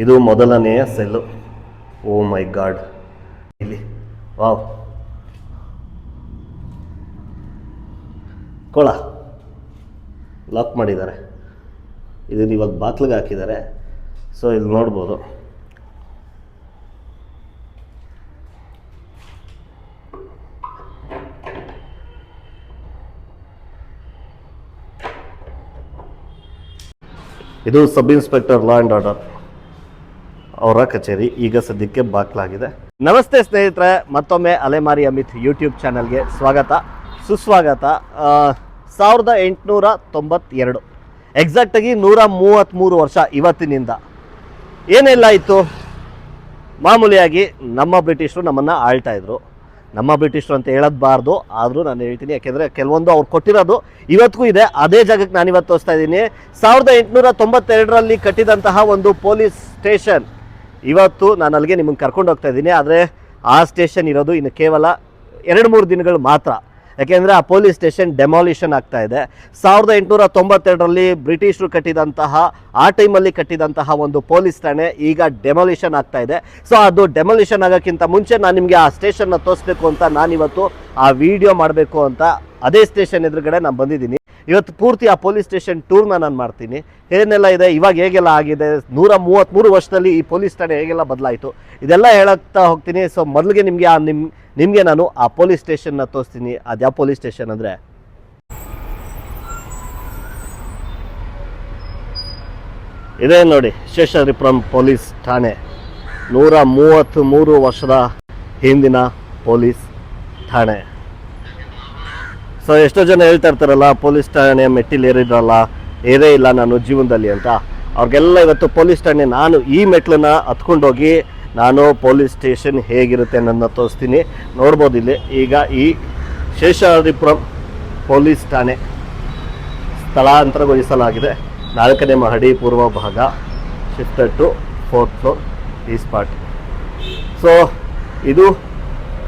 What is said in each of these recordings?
ಇದು ಮೊದಲನೆಯ cell oh my god. ಇಲ್ಲಿ. ವಾವ್. ಕೊಳ. ಲಾಕ್ ಮಾಡಿದ್ದಾರೆ. ಇದನ್ನು ಇವಾಗ ಬಾಕ್ಲಿಗೆ ಹಾಕಿದ್ದಾರೆ. ಸೊ, ಇಲ್ಲಿ ನೋಡ್ಬೋದು. ಇದು sub inspector law and order. ಅವರ ಕಚೇರಿ ಈಗ ಸದ್ಯಕ್ಕೆ ಬಾಕ್ಲಾಗಿದೆ ನಮಸ್ತೆ ಸ್ನೇಹಿತರೆ, ಮತ್ತೊಮ್ಮೆ ಅಲೆಮಾರಿ ಅಮಿತ್ ಯೂಟ್ಯೂಬ್ ಚಾನಲ್ಗೆ ಸ್ವಾಗತ. ಸುಸ್ವಾಗತ. ಸಾವಿರದ ಎಂಟುನೂರ ತೊಂಬತ್ತೆರಡು. ಎಕ್ಸಾಕ್ಟಾಗಿ ನೂರ ಮೂವತ್ತ್ಮೂರು ವರ್ಷ ಇವತ್ತಿನಿಂದ. ಏನೆಲ್ಲ ಇತ್ತು ಮಾಮೂಲಿಯಾಗಿ ನಮ್ಮ ಬ್ರಿಟಿಷರು ನಮ್ಮನ್ನು ಆಳ್ತಾಯಿದ್ರು ನಮ್ಮ ಬ್ರಿಟಿಷರು ಅಂತ ಹೇಳೋದ್ಬಾರ್ದು ಆದರೂ ನಾನು ಹೇಳ್ತೀನಿ. ಯಾಕೆಂದರೆ ಕೆಲವೊಂದು ಅವ್ರು ಕೊಟ್ಟಿರೋದು ಇವತ್ತಿಗೂ ಇದೆ. ಅದೇ ಜಾಗಕ್ಕೆ ನಾನು ಇವತ್ತು ತೋರಿಸ್ತಾ ಇದ್ದೀನಿ. ಸಾವಿರದ ಎಂಟುನೂರ ತೊಂಬತ್ತೆರಡರಲ್ಲಿ ಕಟ್ಟಿದಂತಹ ಒಂದು ಪೊಲೀಸ್ ಸ್ಟೇಷನ್ ಇವತ್ತು ನಾನು ಅಲ್ಲಿಗೆ ನಿಮಗೆ ಕರ್ಕೊಂಡು ಹೋಗ್ತಾ ಇದ್ದೀನಿ, ಆದರೆ ಆ ಸ್ಟೇಷನ್ ಇರೋದು ಇನ್ನು ಕೇವಲ ಎರಡು ಮೂರು ದಿನಗಳು ಮಾತ್ರ. ಯಾಕೆಂದರೆ ಆ ಪೊಲೀಸ್ ಸ್ಟೇಷನ್ ಡೆಮಾಲಿಷನ್ ಆಗ್ತಾ ಇದೆ. ಸಾವಿರದ ಎಂಟುನೂರ ತೊಂಬತ್ತೆರಡರಲ್ಲಿ ಬ್ರಿಟಿಷರು ಕಟ್ಟಿದಂತಹ, ಆ ಟೈಮಲ್ಲಿ ಕಟ್ಟಿದಂತಹ ಒಂದು ಪೊಲೀಸ್ ಠಾಣೆ ಈಗ ಡೆಮಾಲಿಷನ್ ಆಗ್ತಾ ಇದೆ. ಸೊ ಅದು ಡೆಮಾಲಿಷನ್ ಆಗೋಕ್ಕಿಂತ ಮುಂಚೆ ನಾನು ನಿಮಗೆ ಆ ಸ್ಟೇಷನ್ನ ತೋರಿಸ್ಬೇಕು ಅಂತ ನಾನಿವತ್ತು ಆ ವಿಡಿಯೋ ಮಾಡಬೇಕು ಅಂತ ಅದೇ ಸ್ಟೇಷನ್ ಎದುರುಗಡೆ ನಾನು ಬಂದಿದ್ದೀನಿ. ಇವತ್ತು ಪೂರ್ತಿ ಆ ಪೊಲೀಸ್ ಸ್ಟೇಷನ್ ಟೂರ್ನ ನಾನು ಮಾಡ್ತೀನಿ. ಏನೆಲ್ಲ ಇದೆ, ಇವಾಗ ಹೇಗೆಲ್ಲ ಆಗಿದೆ, ನೂರ ಮೂವತ್ತ್ಮೂರು ವರ್ಷದಲ್ಲಿ ಈ ಪೊಲೀಸ್ ಠಾಣೆ ಹೇಗೆಲ್ಲ ಬದಲಾಯಿತು, ಇದೆಲ್ಲ ಹೇಳುತ್ತಾ ಹೋಗ್ತೀನಿ. ಸೊ ಮೊದಲಿಗೆ ನಿಮಗೆ ಆ ನಿಮ್, ನಿಮಗೆ ನಾನು ಆ ಪೊಲೀಸ್ ಸ್ಟೇಷನ್ನ ತೋರಿಸ್ತೀನಿ. ಅದು ಯಾವ ಪೊಲೀಸ್ ಸ್ಟೇಷನ್ ಅಂದರೆ? ಇದೇ ನೋಡಿ ಶೇಷಾದ್ರಿಪುರಂ ಪೊಲೀಸ್ ಠಾಣೆ. ನೂರ ಮೂವತ್ತ್ ಮೂರು ವರ್ಷದ ಹಿಂದಿನ ಪೊಲೀಸ್ ಠಾಣೆ. ಸೊ ಎಷ್ಟೋ ಜನ ಹೇಳ್ತಾ ಇರ್ತಾರಲ್ಲ, ಪೊಲೀಸ್ ಠಾಣೆ ಮೆಟ್ಟಿಲು ಏರಿದ್ರಲ್ಲ, ಏರೇ ಇಲ್ಲ ನಾನು ಜೀವನದಲ್ಲಿ ಅಂತ. ಅವ್ರಿಗೆಲ್ಲ ಇವತ್ತು ಪೊಲೀಸ್ ಠಾಣೆ, ನಾನು ಈ ಮೆಟ್ಲನ್ನ ಹತ್ಕೊಂಡೋಗಿ ನಾನು ಪೊಲೀಸ್ ಸ್ಟೇಷನ್ ಹೇಗಿರುತ್ತೆ ಅನ್ನೋದನ್ನ ತೋರಿಸ್ತೀನಿ. ನೋಡ್ಬೋದು ಇಲ್ಲಿ, ಈಗ ಈ ಶೇಷಾದ್ರಿಪುರಂ ಪೊಲೀಸ್ ಠಾಣೆ ಸ್ಥಳಾಂತರಗೊಳಿಸಲಾಗಿದೆ. ನಾಲ್ಕನೇ ಮಹಡಿ ಪೂರ್ವ ಭಾಗ ಶಿಫ್ಟೆಡ್ ಟು ಫೋರ್ತ್ ಫ್ಲೋರ್ ಈ ಸ್ಪಾಟ್ ಸೊ ಇದು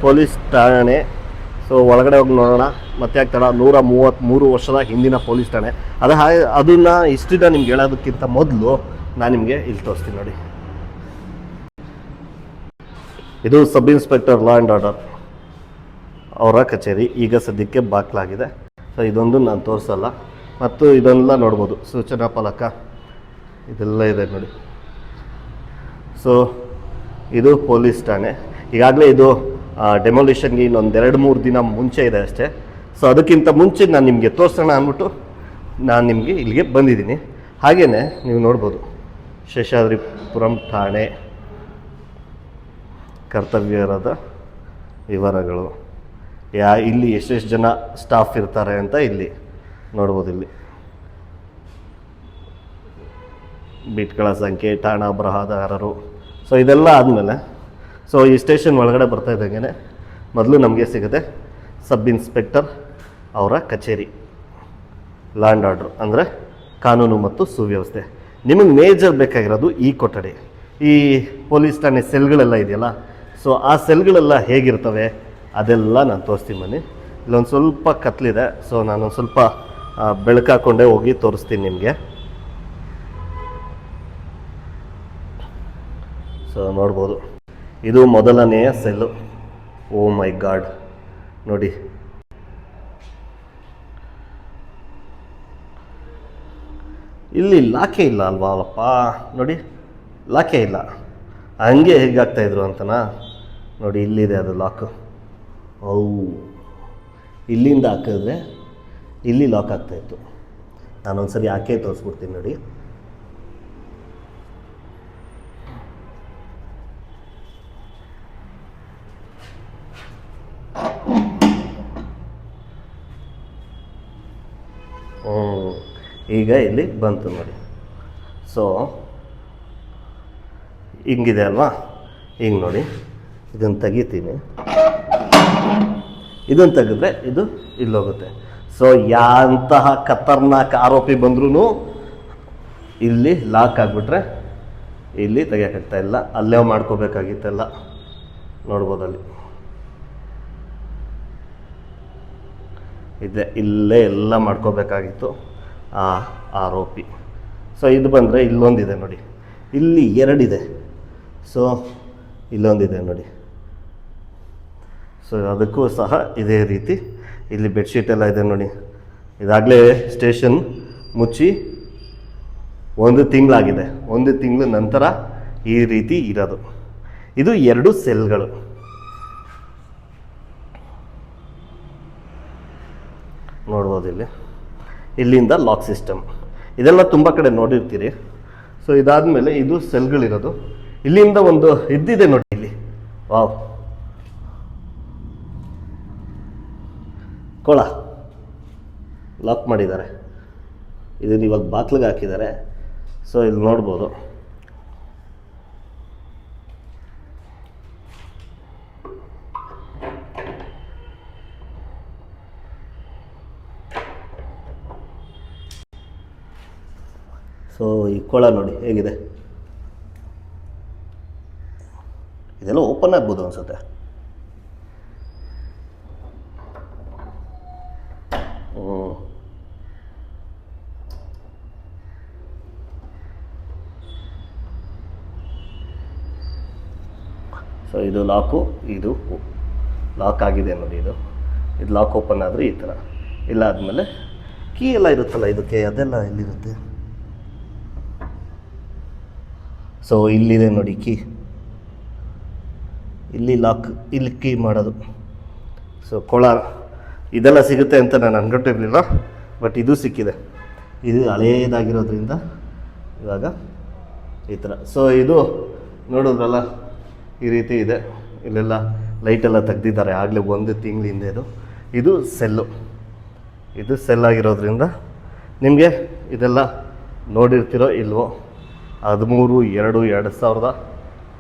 ಪೊಲೀಸ್ ಠಾಣೆ ಸೊ ಒಳಗಡೆ ಹೋಗಿ ನೋಡೋಣ. ಮತ್ತೆ ಆಗ್ತಾಳ ನೂರ ಮೂವತ್ತ್ಮೂರು ವರ್ಷದ ಹಿಂದಿನ ಪೊಲೀಸ್ ಠಾಣೆ. ಅದು ಹಾಗೆ, ಅದನ್ನು ಹಿಸ್ಟ್ರಿನ ನಿಮ್ಗೆ ಹೇಳೋದಕ್ಕಿಂತ ಮೊದಲು ನಾನು ನಿಮಗೆ ಇಲ್ಲಿ ತೋರಿಸ್ತೀನಿ ನೋಡಿ. ಇದು sub inspector law and order ಅವರ ಕಚೇರಿ. ಈಗ ಸದ್ಯಕ್ಕೆ ಬಾಕ್ಲಾಗಿದೆ ಸೊ ಇದೊಂದು ನಾನು ತೋರಿಸಲ್ಲ. ಮತ್ತು ಇದನ್ನೆಲ್ಲ ನೋಡ್ಬೋದು. ಸೂಚನಾ ಫಲಕ. ಇದೆಲ್ಲ ಇದೆ ನೋಡಿ. ಸೊ ಇದು ಪೊಲೀಸ್ ಠಾಣೆ. ಈಗಾಗಲೇ ಇದು ಡೆಮೊಲಿಷನ್ಗೆ ಇನ್ನೊಂದು ಎರಡು, ಮೂರು ದಿನ ಮುಂಚೆ ಇದೆ ಅಷ್ಟೇ. ಸೊ ಅದಕ್ಕಿಂತ ಮುಂಚೆ ನಾನು ನಿಮಗೆ ತೋರಿಸೋಣ ಅಂದ್ಬಿಟ್ಟು ನಾನು ನಿಮಗೆ ಇಲ್ಲಿಗೆ ಬಂದಿದ್ದೀನಿ. ಹಾಗೇ ನೀವು ನೋಡ್ಬೋದು. ಶೇಷಾದ್ರಿಪುರಂ ಠಾಣೆ ಕರ್ತವ್ಯರದ ವಿವರಗಳು. ಯಾ, ಇಲ್ಲಿ ಎಷ್ಟೆಷ್ಟು ಜನ ಸ್ಟಾಫ್ ಇರ್ತಾರೆ ಅಂತ ಇಲ್ಲಿ ನೋಡ್ಬೋದು ಇಲ್ಲಿ. ಬೀಟ್ಗಳ ಸಂಖ್ಯೆ, ಠಾಣಾ ಬರಹದಾರರು ಸೊ ಇದೆಲ್ಲ ಆದಮೇಲೆ ಸೊ ಈ ಸ್ಟೇಷನ್ ಒಳಗಡೆ ಬರ್ತಾ ಇದ್ದಂಗೆ ಮೊದಲು ನಮಗೆ ಸಿಗುತ್ತೆ ಸಬ್ ಇನ್ಸ್ಪೆಕ್ಟರ್ ಅವರ ಕಚೇರಿ. ಲ್ಯಾಂಡ್ ಆರ್ಡ್ರ್ ಅಂದರೆ ಕಾನೂನು ಮತ್ತು ಸುವ್ಯವಸ್ಥೆ. ನಿಮಗೆ ಮೇಜರ್ ಬೇಕಾಗಿರೋದು ಈ ಕೊಠಡಿ. ಈ ಪೊಲೀಸ್ ಠಾಣೆ ಸೆಲ್ಗಳೆಲ್ಲ ಇದೆಯಲ್ಲ ಸೊ ಆ ಸೆಲ್ಗಳೆಲ್ಲ ಹೇಗಿರ್ತವೆ ಅದೆಲ್ಲ ನಾನು ತೋರಿಸ್ತೀನಿ ಬನ್ನಿ. ಇಲ್ಲೊಂದು ಸ್ವಲ್ಪ ಕತ್ಲಿದೆ ಸೊ ನಾನೊಂದು ಸ್ವಲ್ಪ ಬೆಳಕಾಕೊಂಡೇ ಹೋಗಿ ತೋರಿಸ್ತೀನಿ ನಿಮಗೆ. ಸೊ ನೋಡ್ಬೋದು. ಇದು ಮೊದಲನೆಯ ಸೆಲ್ಲು ಓ ಮೈ ಗಾಡ್. ನೋಡಿ. ಇಲ್ಲಿ ಲಾಕೆ ಇಲ್ಲ ಅಲ್ವಾ ಅಲ್ಲಪ್ಪ? ನೋಡಿ, ಲಾಕೆ ಇಲ್ಲ. ಹಂಗೆ ಹೇಗಾಗ್ತಾ ಇದ್ರು ಅಂತನಾ? ನೋಡಿ, ಇಲ್ಲಿದೆ ಅದು ಲಾಕು ಓ. ಇಲ್ಲಿಂದ ಹಾಕಿದ್ರೆ ಇಲ್ಲಿ ಲಾಕ್ ಆಗ್ತಾಯಿತ್ತು ನಾನೊಂದ್ಸರಿ ಹಾಕೇ ತೋರಿಸ್ಬಿಡ್ತೀನಿ ನೋಡಿ. ಈಗ ಇಲ್ಲಿ ಬಂತು ನೋಡಿ. ಸೊ ಹಿಂಗಿದೆ ಅಲ್ವಾ? ಹಿಂಗೆ ನೋಡಿ. ಇದನ್ನು ತೆಗಿತೀನಿ. ಇದನ್ನು ತೆಗೆದ್ರೆ ಇದು ಇಲ್ಲೋಗುತ್ತೆ ಸೊ ಯಾಂತಹ ಖತರ್ನಾಕ್ ಆರೋಪಿ ಬಂದ್ರೂ ಇಲ್ಲಿ ಲಾಕ್ ಆಗಿಬಿಟ್ರೆ ಇಲ್ಲಿ ತೆಗಿಯೋಕ್ಕಾಗ್ತಾ ಇಲ್ಲ. ಅಲ್ಲೇ ಮಾಡ್ಕೋಬೇಕಾಗಿತ್ತಲ್ಲ ನೋಡ್ಬೋದಲ್ಲಿ. ಇದೆ, ಇಲ್ಲೇ ಎಲ್ಲ ಮಾಡ್ಕೋಬೇಕಾಗಿತ್ತು. ಆ ಆರೋಪಿ. ಸೊ ಇದು ಬಂದರೆ ಇಲ್ಲೊಂದಿದೆ ನೋಡಿ. ಇಲ್ಲಿ ಎರಡಿದೆ. ಸೊ ಇಲ್ಲೊಂದಿದೆ ನೋಡಿ. ಸೊ ಅದಕ್ಕೂ ಸಹ ಇದೇ ರೀತಿ ಇಲ್ಲಿ ಬೆಡ್ಶೀಟ್ ಎಲ್ಲ ಇದೆ ನೋಡಿ. ಇದಾಗಲೇ ಸ್ಟೇಷನ್ ಮುಚ್ಚಿ ಒಂದು ತಿಂಗಳಾಗಿದೆ. ಒಂದು ತಿಂಗಳ ನಂತರ ಈ ರೀತಿ ಇರೋದು. ಇದು ಎರಡು ಸೆಲ್ಗಳು. ನೋಡ್ಬೋದು ಇಲ್ಲಿ ಇಲ್ಲಿಂದ ಲಾಕ್ ಸಿಸ್ಟಮ್ ಇದೆಲ್ಲ ತುಂಬ ಕಡೆ ನೋಡಿರ್ತೀರಿ. ಸೊ ಇದಾದಮೇಲೆ ಇದು ಸೆಲ್ಗಳಿರೋದು ಇಲ್ಲಿಂದ ಒಂದು ಇದ್ದಿದೆ ನೋಡಿ ಇಲ್ಲಿ. ವಾವ್ ಕೊಳ. ಲಾಕ್ ಮಾಡಿದ್ದಾರೆ. ಇದನ್ನು ಇವಾಗ ಬಾಕ್ಲಿಗೆ ಹಾಕಿದ್ದಾರೆ. ಸೊ ಇಲ್ಲಿ ನೋಡ್ಬೋದು. ಸೊ ಈ ಕೊಳ ನೋಡಿ, ಹೇಗಿದೆ? ಇದೆಲ್ಲ ಓಪನ್ ಆಗ್ಬೋದು ಅನಿಸುತ್ತೆ. ಸೊ ಇದು ಲಾಕು ಇದು ಲಾಕ್ ಆಗಿದೆ ನೋಡಿ ಇದು. ಇದು ಲಾಕ್ ಓಪನ್ ಆದರೆ ಈ ಥರ ಇಲ್ಲ ಆದಮೇಲೆ ಕೀ ಎಲ್ಲ ಇರುತ್ತಲ್ಲ, ಇದಕ್ಕೆ ಅದೆಲ್ಲ ಎಲ್ಲಿರುತ್ತೆ? ಸೊ ಇಲ್ಲಿದೆ ನೋಡಿ ಕೀ ಇಲ್ಲಿ ಲಾಕ್ ಇಲ್ಲಿ ಕೀ ಮಾಡೋದು. ಸೊ ಕೊಳ ಇದೆಲ್ಲ ಸಿಗುತ್ತೆ ಅಂತ ನಾನು ಅನ್ಕೊಂಡಿರಲಿಲ್ಲ ಬಟ್ ಇದು ಸಿಕ್ಕಿದೆ. ಇದು ಹಳೆಯದಾಗಿರೋದ್ರಿಂದ ಇವಾಗ ಈ ಥರ ಸೊ ಇದು ನೋಡಿದ್ರಲ್ಲ, ಈ ರೀತಿ ಇದೆ. ಇಲ್ಲೆಲ್ಲ ಲೈಟೆಲ್ಲ ತೆಗ್ದಿದ್ದಾರೆ. ಆಗಲೇ ಒಂದು ತಿಂಗಳ ಹಿಂದೆ ಇದು. ಇದು ಸೆಲ್ಲು ಇದು ಸೆಲ್ ಆಗಿರೋದ್ರಿಂದ ನಿಮಗೆ ಇದೆಲ್ಲ ನೋಡಿರ್ತಿರೋ ಇಲ್ವೋ? ಹದಿಮೂರು, ಎರಡು ಎರಡು ಸಾವಿರದ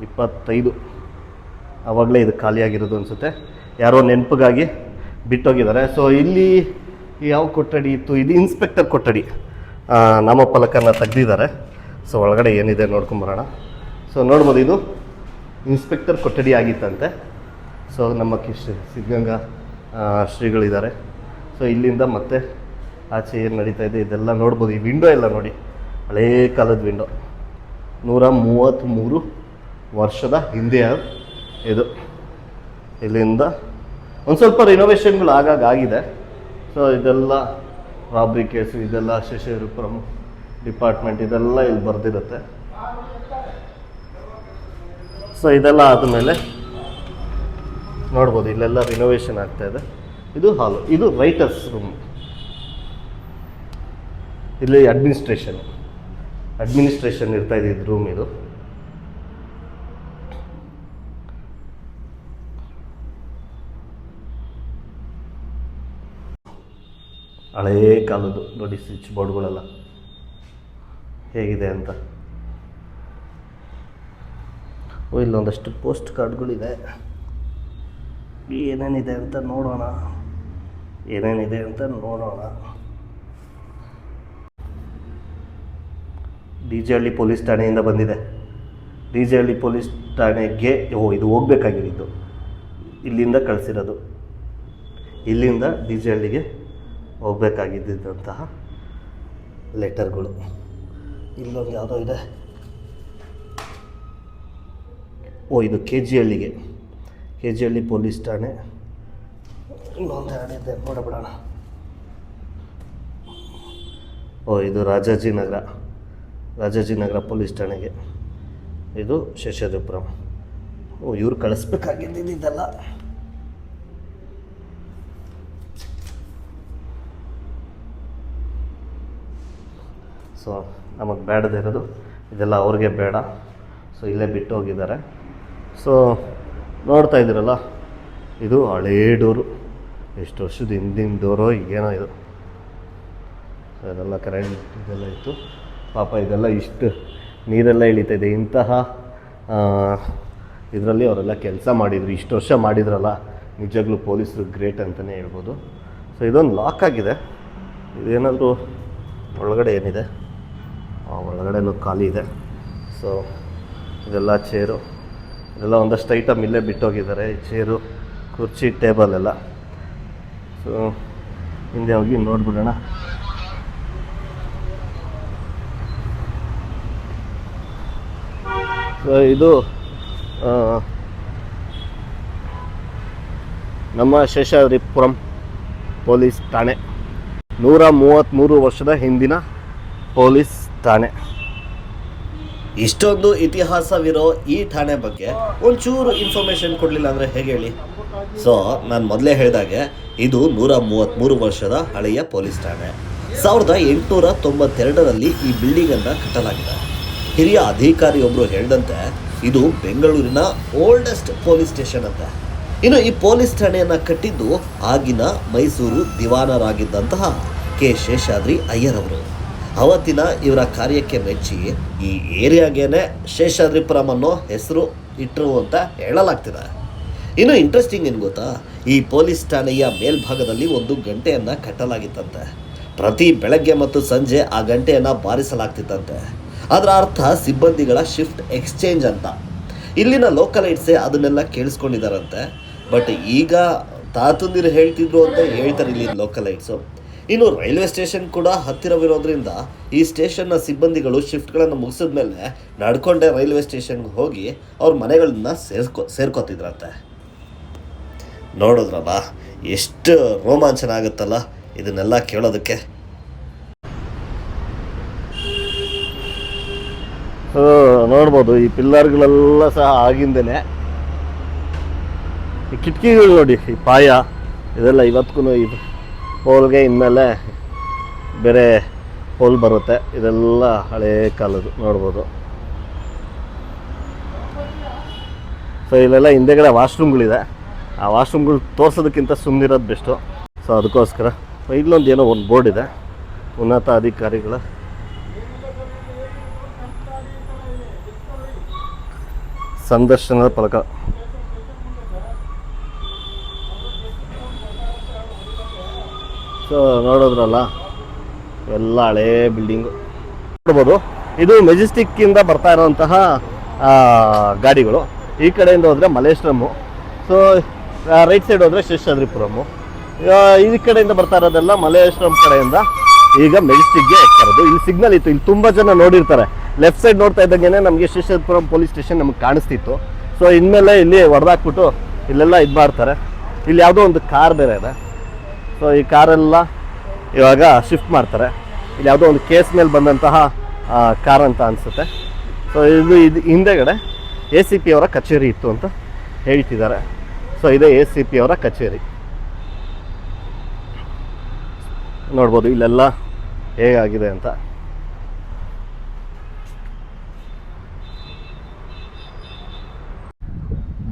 ಇಪ್ಪತ್ತೈದು. ಆವಾಗಲೇ ಇದು ಖಾಲಿಯಾಗಿರೋದು ಅನಿಸುತ್ತೆ. ಯಾರೋ ನೆನಪಿಗಾಗಿ ಬಿಟ್ಟೋಗಿದ್ದಾರೆ. ಸೊ ಇಲ್ಲಿ ಯಾವ ಕೊಠಡಿ ಇತ್ತು? ಇದು ಇನ್ಸ್ಪೆಕ್ಟರ್ ಕೊಠಡಿ. ನಾಮಫಲಕನ ತೆಗೆದಿದ್ದಾರೆ. ಸೊ ಒಳಗಡೆ ಏನಿದೆ ನೋಡ್ಕೊಂಬರೋಣ. ಸೊ ನೋಡ್ಬೋದು ಇದು ಇನ್ಸ್ಪೆಕ್ಟರ್ ಕೊಠಡಿ ಆಗಿತ್ತಂತೆ. ಸೊ ನಮ್ಮ ಕಿಶ್, ಸಿದ್ಧಗಂಗಾ ಶ್ರೀಗಳಿದ್ದಾರೆ. ಸೊ ಇಲ್ಲಿಂದ ಮತ್ತೆ ಆಚೆ ಏನು ನಡೀತಾ ಇದೆ ಇದೆಲ್ಲ ನೋಡ್ಬೋದು. ಈ ವಿಂಡೋ ಎಲ್ಲ ನೋಡಿ. ಹಳೇ ಕಾಲದ ವಿಂಡೋ ನೂರ ಮೂವತ್ತ್ಮೂರು ವರ್ಷದ ಹಿಂದೆ ಇದು. ಇಲ್ಲಿಂದ ಒಂದು ಸ್ವಲ್ಪ ರಿನೋವೇಷನ್ಗಳು ಆಗಾಗ ಆಗಿದೆ. ಸೊ ಇದೆಲ್ಲ ರಾಬ್ರಿ ಕೇಸು ಇದೆಲ್ಲ ಶಶಿರುಪುರಂ ಡಿಪಾರ್ಟ್ಮೆಂಟ್ ಇದೆಲ್ಲ ಇಲ್ಲಿ ಬರೆದಿರುತ್ತೆ. ಸೊ ಇದೆಲ್ಲ ಆದಮೇಲೆ ನೋಡ್ಬೋದು, ಇಲ್ಲೆಲ್ಲ ರಿನೋವೇಷನ್ ಆಗ್ತಾ ಇದೆ. ಇದು ಹಾಲು. ಇದು ರೈಟರ್ಸ್ ರೂಮ್ ಇಲ್ಲಿ ಅಡ್ಮಿನಿಸ್ಟ್ರೇಷನ್ ಅಡ್ಮಿನಿಸ್ಟ್ರೇಷನ್ ಇರ್ತಾ ಇದೆ ಇದು ರೂಮ್ ಇದು. ಹಳೇ ಕಾಲದ್ದು ನೋಡಿ ಸ್ವಿಚ್ ಬೋರ್ಡ್ಗಳೆಲ್ಲ ಹೇಗಿದೆ ಅಂತ. ಓ, ಇಲ್ಲೊಂದಷ್ಟು ಪೋಸ್ಟ್ ಕಾರ್ಡ್ಗಳಿದೆ. ಏನೇನಿದೆ ಅಂತ ನೋಡೋಣ. ಏನೇನಿದೆ ಅಂತ ನೋಡೋಣ. ಡಿ ಜೆ ಹಳ್ಳಿ ಪೊಲೀಸ್ ಠಾಣೆಯಿಂದ ಬಂದಿದೆ. ಡಿ ಜೆ ಹಳ್ಳಿ ಪೊಲೀಸ್ ಠಾಣೆಗೆ ಓ ಇದು ಹೋಗ್ಬೇಕಾಗಿರೋದು. ಇಲ್ಲಿಂದ ಕಳಿಸಿರೋದು. ಇಲ್ಲಿಂದ ಡಿ ಜೆ ಹಳ್ಳಿಗೆ ಹೋಗ್ಬೇಕಾಗಿದ್ದಂತಹ ಲೆಟರ್ಗಳು. ಇಲ್ಲೊಂದು ಯಾವುದೋ ಇದೆ. ಓ, ಇದು ಕೆ ಜಿ ಹಳ್ಳಿಗೆ. ಕೆ ಜಿ ಹಳ್ಳಿ ಪೊಲೀಸ್ ಠಾಣೆ. ಇನ್ನೊಂದು ಎರಡಿದೆ ನೋಡಬಿಡೋಣ. ಓ, ಇದು ರಾಜಾಜಿನಗರ ರಾಜಾಜಿನಗರ ಪೊಲೀಸ್ ಠಾಣೆಗೆ. ಇದು ಶೇಷಾದ್ರಿಪುರಂ. ಓ, ಇವ್ರು ಕಳಿಸ್ಬೇಕಾಗಿದ್ದು ಇದೆಲ್ಲ ಸೊ ನಮಗೆ ಬೇಡದೇ ಇರೋದು. ಇದೆಲ್ಲ ಅವ್ರಿಗೆ ಬೇಡ. ಸೊ ಇಲ್ಲೇ ಬಿಟ್ಟು ಹೋಗಿದ್ದಾರೆ ಸೊ ನೋಡ್ತಾ ಇದ್ದೀರಲ್ಲ, ಇದು ಹಳೇ ಡೋರು. ಎಷ್ಟು ವರ್ಷದ ಹಿಂದಿನ ಡೋರೋ, ಏನೋ ಇದು. ಸೊ ಇದೆಲ್ಲ ಕರೆಂಟ್ ಇದೆಲ್ಲ ಇತ್ತು. ಪಾಪ ಇದೆಲ್ಲ ಇಷ್ಟು ನೀರೆಲ್ಲ ಇಳಿತಾ ಇದೆ ಇಂತಹ ಇದರಲ್ಲಿ ಅವರೆಲ್ಲ ಕೆಲಸ ಮಾಡಿದರು. ಇಷ್ಟು ವರ್ಷ ಮಾಡಿದ್ರಲ್ಲ, ನಿಜಾಗ್ಲೂ ಪೊಲೀಸರು ಗ್ರೇಟ್ ಅಂತಲೇ ಹೇಳ್ಬೋದು. ಸೊ ಇದೊಂದು ಲಾಕ್ ಆಗಿದೆ. ಇದೇನಾದರೂ ಒಳಗಡೆ ಏನಿದೆ? ಒಳಗಡೆನೂ ಖಾಲಿ ಇದೆ. ಸೊ ಇದೆಲ್ಲ ಚೇರು. ಇದೆಲ್ಲ ಒಂದಷ್ಟು ಐಟಮ್ ಇಲ್ಲೇ ಬಿಟ್ಟೋಗಿದ್ದಾರೆ. ಚೇರು, ಕುರ್ಚಿ, ಟೇಬಲ್ ಎಲ್ಲ. ಸೊ ಹಿಂದೆ ಹೋಗಿ ನೋಡ್ಬಿಡೋಣ. ಇದು ನಮ್ಮ ಶೇಷಾದ್ರಿಪುರಂ ಪೊಲೀಸ್ ಠಾಣೆ. ನೂರ ಮೂವತ್ತ್ಮೂರು ವರ್ಷದ ಹಿಂದಿನ ಪೊಲೀಸ್ ಠಾಣೆ. ಇಷ್ಟೊಂದು ಇತಿಹಾಸವಿರೋ ಈ ಠಾಣೆ ಬಗ್ಗೆ ಒಂಚೂರು ಇನ್ಫಾರ್ಮೇಶನ್ ಕೊಡಲಿಲ್ಲ ಅಂದರೆ ಹೇಗೆ ಹೇಳಿ? ಸೊ ನಾನು ಮೊದಲೇ ಹೇಳಿದಾಗೆ, ಇದು ನೂರ ಮೂವತ್ತ್ಮೂರು ವರ್ಷದ ಹಳೆಯ ಪೊಲೀಸ್ ಠಾಣೆ. ಸಾವಿರದ ಎಂಟುನೂರ ತೊಂಬತ್ತೆರಡರಲ್ಲಿ ಈ ಬಿಲ್ಡಿಂಗನ್ನು ಕಟ್ಟಲಾಗಿದೆ. ಹಿರಿಯ ಅಧಿಕಾರಿಯೊಬ್ಬರು ಹೇಳಿದಂತೆ, ಇದು ಬೆಂಗಳೂರಿನ ಓಲ್ಡೆಸ್ಟ್ ಪೊಲೀಸ್ ಸ್ಟೇಷನ್ ಅಂತ. ಇನ್ನು ಈ ಪೊಲೀಸ್ ಠಾಣೆಯನ್ನು ಕಟ್ಟಿದ್ದು ಆಗಿನ ಮೈಸೂರು ದಿವಾನರಾಗಿದ್ದಂತಹ ಕೆ ಶೇಷಾದ್ರಿ ಅಯ್ಯರ್ ಅವರು ಅವತ್ತಿನ ಇವರ ಕಾರ್ಯಕ್ಕೆ ಮೆಚ್ಚಿ ಈ ಏರಿಯಾಗೇನೆ ಶೇಷಾದ್ರಿಪುರಂ ಅನ್ನೋ ಹೆಸರು ಇಟ್ಟರು ಅಂತ ಹೇಳಲಾಗ್ತಿದೆ. ಇನ್ನು ಇಂಟ್ರೆಸ್ಟಿಂಗ್ ಏನು ಗೊತ್ತಾ? ಈ ಪೊಲೀಸ್ ಠಾಣೆಯ ಮೇಲ್ಭಾಗದಲ್ಲಿ ಒಂದು ಗಂಟೆಯನ್ನು ಕಟ್ಟಲಾಗಿತ್ತಂತೆ. ಪ್ರತಿ ಬೆಳಗ್ಗೆ ಮತ್ತು ಸಂಜೆ ಆ ಗಂಟೆಯನ್ನು ಬಾರಿಸಲಾಗ್ತಿತ್ತಂತೆ. ಅದರ ಅರ್ಥ ಸಿಬ್ಬಂದಿಗಳ ಶಿಫ್ಟ್ ಎಕ್ಸ್ಚೇಂಜ್ ಅಂತ. ಇಲ್ಲಿನ ಲೋಕಲೈಟ್ಸೇ ಅದನ್ನೆಲ್ಲ ಕೇಳಿಸ್ಕೊಂಡಿದ್ದಾರಂತೆ ಬಟ್ ಈಗ ತಾತಂದಿರು ಹೇಳ್ತಿದ್ರು ಅಂತ ಹೇಳ್ತಾರೆ ಇಲ್ಲಿ ಲೋಕಲೈಟ್ಸು. ಇನ್ನು ರೈಲ್ವೆ ಸ್ಟೇಷನ್ ಕೂಡ ಹತ್ತಿರವಿರೋದ್ರಿಂದ ಈ ಸ್ಟೇಷನ್ನ ಸಿಬ್ಬಂದಿಗಳು ಶಿಫ್ಟ್ಗಳನ್ನು ಮುಗಿಸಿದ ಮೇಲೆ ನಡ್ಕೊಂಡೆ ರೈಲ್ವೆ ಸ್ಟೇಷನ್ಗೆ ಹೋಗಿ ಅವ್ರ ಮನೆಗಳನ್ನ ಸೇರ್ಕೊ, ಸೇರ್ಕೋತಿದ್ರಂತೆ. ನೋಡಿದ್ರಲ್ಲ ಎಷ್ಟು ರೋಮಾಂಚನ ಆಗುತ್ತಲ್ಲ ಇದನ್ನೆಲ್ಲ ಕೇಳೋದಕ್ಕೆ. ನೋಡ್ಬೋದು. ಈ ಪಿಲ್ಲರ್ಗಳೆಲ್ಲ ಸಹ ಆಗಿಂದೇನೆ ಈ ಕಿಟಕಿಗಳು ನೋಡಿ, ಈ ಪಾಯ, ಇದೆಲ್ಲ ಇವತ್ತಿಗೂ ಇದು ಹೋಲ್ಗೆ ಇನ್ಮೇಲೆ ಬೇರೆ ಹೋಲ್ ಬರುತ್ತೆ. ಇದೆಲ್ಲ ಹಳೇ ಕಾಲದ್ದು, ನೋಡ್ಬೋದು. ಸೊ ಇಲ್ಲೆಲ್ಲ ಹಿಂದೆಗಡೆ ವಾಶ್ರೂಮ್ಗಳಿದೆ. ಆ ವಾಶ್ರೂಮ್ಗಳು ತೋರ್ಸೋದಕ್ಕಿಂತ ಸುಮ್ಮನಿರೋದು ಬೆಸ್ಟು. ಸೊ ಅದಕ್ಕೋಸ್ಕರ, ಇಲ್ಲೊಂದು ಏನೋ ಒಂದು ಬೋರ್ಡ್ ಇದೆ. ಉನ್ನತ ಅಧಿಕಾರಿಗಳ ಸಂದರ್ಶನದ ಫಲಕ. ಸೊ ನೋಡೋದ್ರಲ್ಲ, ಎಲ್ಲ ಹಳೆ ಬಿಲ್ಡಿಂಗು ನೋಡ್ಬೋದು, ಇದು ಮೆಜೆಸ್ಟಿಕ್ಕಿಂದ ಬರ್ತಾ ಇರೋವಂತಹ ಗಾಡಿಗಳು. ಈ ಕಡೆಯಿಂದ ಹೋದರೆ ಮಲೇಶ್ವರಮು ಸೊ ರೈಟ್ ಸೈಡ್ ಹೋದರೆ ಶೇಷಾದ್ರಿಪುರಮು ಈ ಕಡೆಯಿಂದ ಬರ್ತಾ ಇರೋದೆಲ್ಲ ಮಲೇಶ್ವರಂ ಕಡೆಯಿಂದ ಈಗ ಮೆಜೆಸ್ಟಿಕ್ಗೆ ಹೋಗ್ತಾ ಇರೋದು ಇಲ್ಲಿ ಸಿಗ್ನಲ್ ಇತ್ತು. ಇಲ್ಲಿ ತುಂಬ ಜನ ನೋಡಿರ್ತಾರೆ. ಲೆಫ್ಟ್ ಸೈಡ್ ನೋಡ್ತಾ ಇದ್ದಂಗೆ ನಮಗೆ ಶೇಷಾದ್ರಿಪುರಂ ಪೊಲೀಸ್ ಸ್ಟೇಷನ್ ನಮಗೆ ಕಾಣಿಸ್ತಿತ್ತು. ಸೊ ಇನ್ಮೇಲೆ ಇಲ್ಲಿ ಹೊಡೆದಾಕ್ಬಿಟ್ಟು ಇಲ್ಲೆಲ್ಲ ಇದು ಮಾಡ್ತಾರೆ. ಇಲ್ಲಿ ಯಾವುದೋ ಒಂದು ಕಾರ್ ಬೇರೆ ಇದೆ. ಸೊ ಈ ಕಾರೆಲ್ಲ ಇವಾಗ ಶಿಫ್ಟ್ ಮಾಡ್ತಾರೆ. ಇಲ್ಲಿ ಯಾವುದೋ ಒಂದು ಕೇಸ್ ಮೇಲೆ ಬಂದಂತಹ ಕಾರ್ ಅಂತ ಅನಿಸುತ್ತೆ. ಸೊ ಇದು ಇದು ಹಿಂದೆಗಡೆ ಎ ಸಿ ಪಿ ಅವರ ಕಚೇರಿ ಇತ್ತು ಅಂತ ಹೇಳ್ತಿದ್ದಾರೆ. ಸೊ ಇದೇ ಎ ಸಿ ಪಿ ಅವರ ಕಚೇರಿ. ನೋಡ್ಬೋದು ಇಲ್ಲೆಲ್ಲ ಹೇಗಾಗಿದೆ ಅಂತ.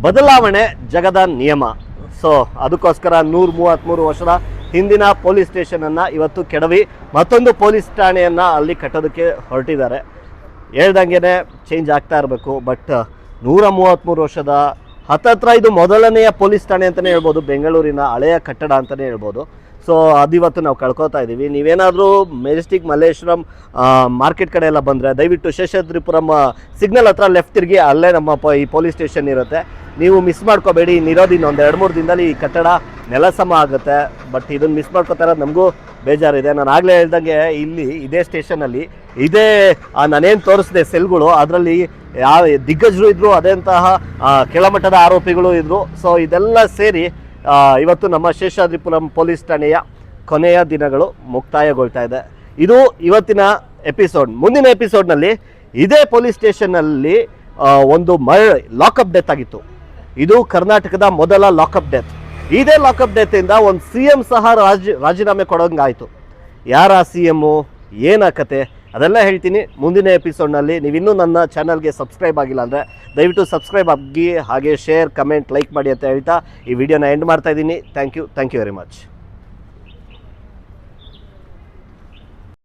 ಬದಲಾವಣೆ ಜಗದ ನಿಯಮ. ಸೊ ಅದಕ್ಕೋಸ್ಕರ ನೂರ ಮೂವತ್ತ್ಮೂರು ವರ್ಷದ ಹಿಂದಿನ ಪೊಲೀಸ್ ಸ್ಟೇಷನನ್ನು ಇವತ್ತು ಕೆಡವಿ, ಮತ್ತೊಂದು ಪೊಲೀಸ್ ಠಾಣೆಯನ್ನು ಅಲ್ಲಿ ಕಟ್ಟೋದಕ್ಕೆ ಹೊರಟಿದ್ದಾರೆ. ಹೇಳ್ದಂಗೆ ಚೇಂಜ್ ಆಗ್ತಾ ಇರಬೇಕು ಬಟ್ ನೂರ ಮೂವತ್ತ್ಮೂರು ವರ್ಷದ ಹತ್ತತ್ರ ಇದು ಮೊದಲನೆಯ ಪೊಲೀಸ್ ಠಾಣೆ ಅಂತಲೇ ಹೇಳ್ಬೋದು, ಬೆಂಗಳೂರಿನ ಹಳೆಯ ಕಟ್ಟಡ ಅಂತಲೇ ಹೇಳ್ಬೋದು. ಸೊ ಅದಿವತ್ತು ನಾವು ಕಳ್ಕೊತಾ ಇದ್ದೀವಿ. ನೀವೇನಾದರೂ ಮೆಜೆಸ್ಟಿಕ್ ಮಲ್ಲೇಶ್ವರಂ ಮಾರ್ಕೆಟ್ ಕಡೆ ಎಲ್ಲ ಬಂದರೆ, ದಯವಿಟ್ಟು ಶೇಷಾದ್ರಿಪುರಂ ಸಿಗ್ನಲ್ ಹತ್ರ ಲೆಫ್ಟ್ ತಿರುಗಿ ಅಲ್ಲೇ ನಮ್ಮ ಈ ಪೊಲೀಸ್ ಸ್ಟೇಷನ್ ಇರುತ್ತೆ. ನೀವು ಮಿಸ್ ಮಾಡ್ಕೋಬೇಡಿ. ಇನ್ನಿರೋದು ಇನ್ನೊಂದು ಎರಡು, ಮೂರು ದಿನದಲ್ಲಿ ಈ ಕಟ್ಟಡ ನೆಲಸಮ ಆಗುತ್ತೆ. ಬಟ್ ಇದನ್ನು ಮಿಸ್ ಮಾಡ್ಕೋತಾ ಇರೋದು ನಮಗೂ ಬೇಜಾರಿದೆ. ನಾನು ಆಗಲೇ ಹೇಳ್ದಂಗೆ ಇಲ್ಲಿ ಇದೇ ಸ್ಟೇಷನಲ್ಲಿ ಇದೇ ನಾನೇನು ತೋರಿಸಿದೆ ಸೆಲ್ಗಳು ಅದರಲ್ಲಿ ಯಾವ ದಿಗ್ಗಜರು ಇದ್ದರು ಅದೇಂತಹ ಕೆಳಮಟ್ಟದ ಆರೋಪಿಗಳು ಇದ್ದರು ಸೊ ಇದೆಲ್ಲ ಸೇರಿ ಇವತ್ತು ನಮ್ಮ ಶೇಷಾದ್ರಿಪುರಂ ಪೊಲೀಸ್ ಠಾಣೆಯ ಕೊನೆಯ ದಿನಗಳು ಮುಕ್ತಾಯಗೊಳ್ತಾ ಇದೆ. ಇದು ಇವತ್ತಿನ ಎಪಿಸೋಡ್ ಮುಂದಿನ ಎಪಿಸೋಡ್ನಲ್ಲಿ ಇದೇ ಪೊಲೀಸ್ ಸ್ಟೇಷನ್ನಲ್ಲಿ ಒಂದು ಮ ಲಾಕಪ್ ಡೆತ್ ಆಗಿತ್ತು. ಇದು ಕರ್ನಾಟಕದ ಮೊದಲ ಲಾಕಪ್ ಡೆತ್. ಇದೇ ಲಾಕಪ್ ಇಂದ ಒಂದು ಸಿ ಎಂ ಸಹ ರಾಜ ರಾಜೀನಾಮೆ ಕೊಡೋಂಗಾಯಿತು. ಯಾರ ಸಿ ಎಮ್ಮು ಏನ ಕತೆ, ಅದೆಲ್ಲ ಹೇಳ್ತೀನಿ. ಮುಂದಿನ ಎಪಿಸೋಡ್ನಲ್ಲಿ ನೀವಿನ್ನೂ ನನ್ನ ಚಾನಲ್ಗೆ ಸಬ್ಸ್ಕ್ರೈಬ್ ಆಗಿಲ್ಲ ಅಂದರೆ ದಯವಿಟ್ಟು ಸಬ್ಸ್ಕ್ರೈಬ್ ಆಗಿ ಹಾಗೆ ಶೇರ್ ಕಮೆಂಟ್ ಲೈಕ್ ಮಾಡಿ ಅಂತ ಹೇಳ್ತಾ ಈ ವಿಡಿಯೋನ ಎಂಡ್ ಮಾಡ್ತಾ ಇದ್ದೀನಿ. Thank you thank you very much